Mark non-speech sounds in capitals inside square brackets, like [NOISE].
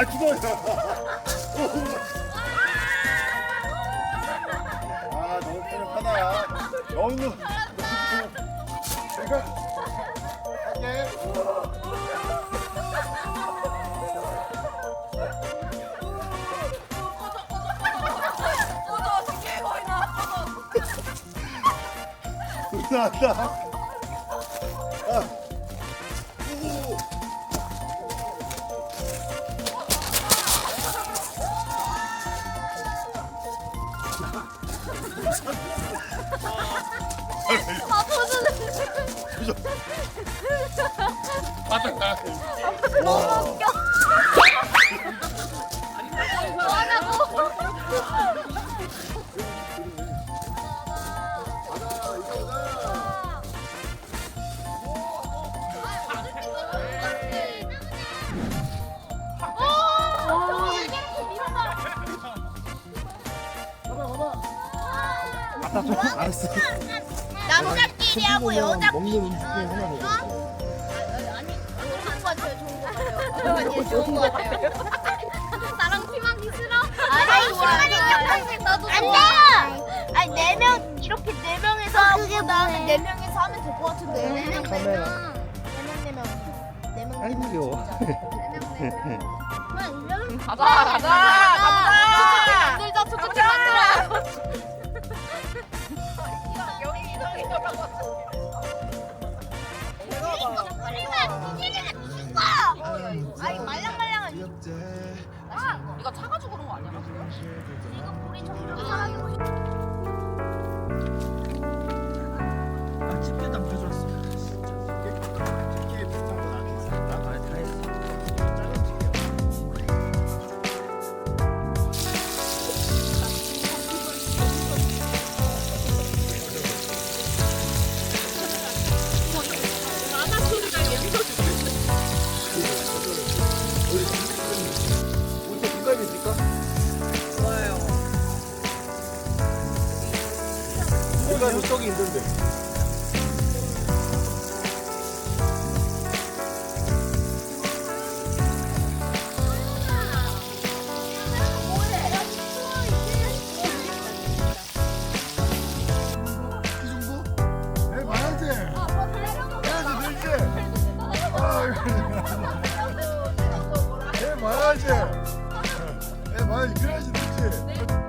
아 죽어요. 아 너무 편하다. 너무. 내가 할게. 나다. 아 바닥 나. 너무 웃겨. 뭐하냐고. 아빠 좀 알았어. 남자끼리 하고 여자 먹는 음식 중에 하나 먹어. 아니 좋은 거 같아요 좋은 거 같아요. 아니 좋은 거 같아요. [LAUGHS] 나랑 팀하기 싫어? 아니 좋아요 나도 안돼! 아니 네명 이렇게 네 명에서 하고 그다음에 네 명에서 하면 될 것 같은데. 네명 카메라. 네명 아이고. [LAUGHS] 가자 가자. 가자 말랑말랑한 이거 차가지고 그런 거 아니야? 이거 물이 점점 사라지고 아안펴 국감이 떡이 있는데. 네, 많아지. 해야지, 늘지. 네, 많아지. 네, 많아지. 그래야지, 늘지.